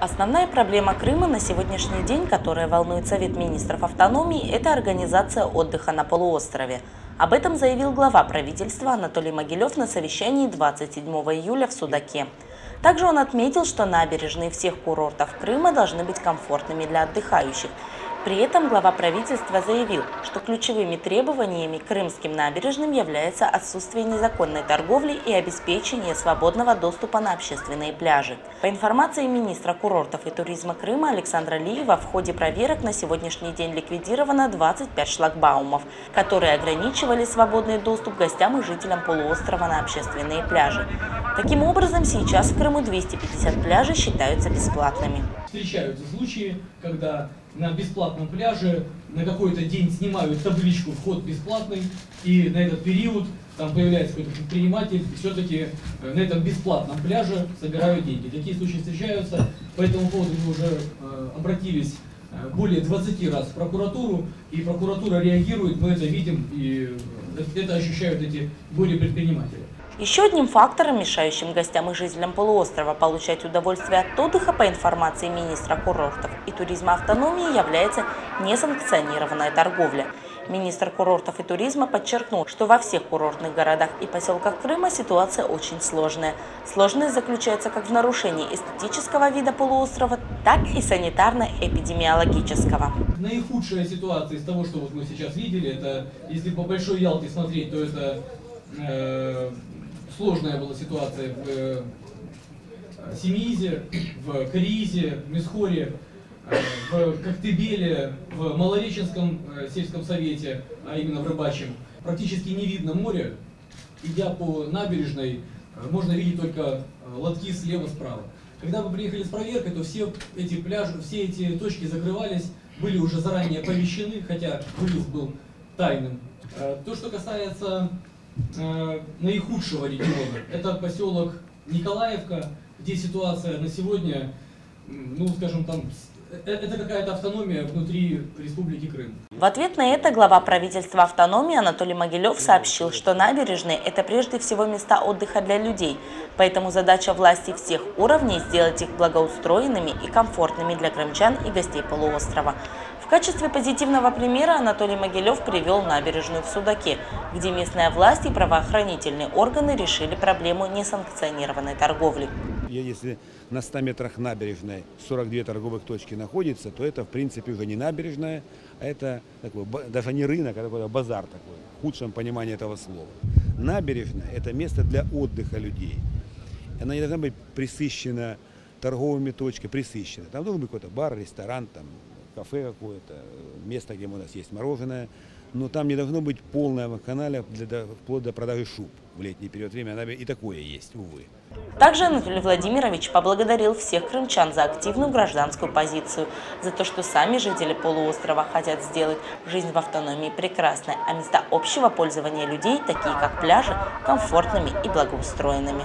Основная проблема Крыма на сегодняшний день, которая волнует Совет министров автономии, это организация отдыха на полуострове. Об этом заявил глава правительства Анатолий Могилев на совещании 27 июля в Судаке. Также он отметил, что набережные всех курортов Крыма должны быть комфортными для отдыхающих – при этом глава правительства заявил, что ключевыми требованиями крымским набережным является отсутствие незаконной торговли и обеспечение свободного доступа на общественные пляжи. По информации министра курортов и туризма Крыма Александра Лиева, в ходе проверок на сегодняшний день ликвидировано 25 шлагбаумов, которые ограничивали свободный доступ гостям и жителям полуострова на общественные пляжи. Таким образом, сейчас в Крыму 250 пляжей считаются бесплатными. Встречаются случаи, когда на бесплатном пляже на какой-то день снимают табличку «Вход бесплатный», и на этот период там появляется какой-то предприниматель, и все-таки э, на этом бесплатном пляже собирают деньги. Такие случаи встречаются, по этому поводу мы уже э, обратились э, более 20 раз в прокуратуру, и прокуратура реагирует, мы это видим, и это ощущают эти горе-предприниматели. Еще одним фактором, мешающим гостям и жителям полуострова получать удовольствие от отдыха, по информации министра курортов и туризма автономии, является несанкционированная торговля. Министр курортов и туризма подчеркнул, что во всех курортных городах и поселках Крыма ситуация очень сложная. Сложность заключается как в нарушении эстетического вида полуострова, так и санитарно-эпидемиологического. Наихудшая ситуация из того, что вот мы сейчас видели, это если по Большой Ялте смотреть, то это э, сложная была ситуация в э, Семиизе, в Кариизе, в Мисхоре, э, в Коктебеле, в Малореченском э, сельском совете, а именно в Рыбачьем. Практически не видно море. Идя по набережной, можно видеть только лотки слева-справа. Когда мы приехали с проверкой, то все эти пляжи, все эти точки закрывались, были уже заранее оповещены, хотя выезд был тайным. То, что касается наихудшего региона. Это поселок Николаевка, где ситуация на сегодня, ну, скажем, там, э, это какая-то автономия внутри Республики Крым. В ответ на это глава правительства автономии Анатолий Могилев сообщил, что набережные – это прежде всего места отдыха для людей, поэтому задача власти всех уровней – сделать их благоустроенными и комфортными для крымчан и гостей полуострова. В качестве позитивного примера Анатолий Могилев привел набережную в Судаке, где местная власть и правоохранительные органы решили проблему несанкционированной торговли. Если на 100 метрах набережной 42 торговых точки находится, то это в принципе уже не набережная, а это такой, даже не рынок, а такой базар такой, в худшем понимании этого слова. Набережная – это место для отдыха людей. Она не должна быть присыщена торговыми точками, присыщена. Там должен быть какой-то бар, ресторан, там, кафе какое-то, место, где можно съесть мороженое. Но там не должно быть полная вакханалия для, вплоть до продажи шуб в летний период времени. И такое есть, увы. Также Анатолий Владимирович поблагодарил всех крымчан за активную гражданскую позицию, за то, что сами жители полуострова хотят сделать жизнь в автономии прекрасной, а места общего пользования людей, такие как пляжи, комфортными и благоустроенными.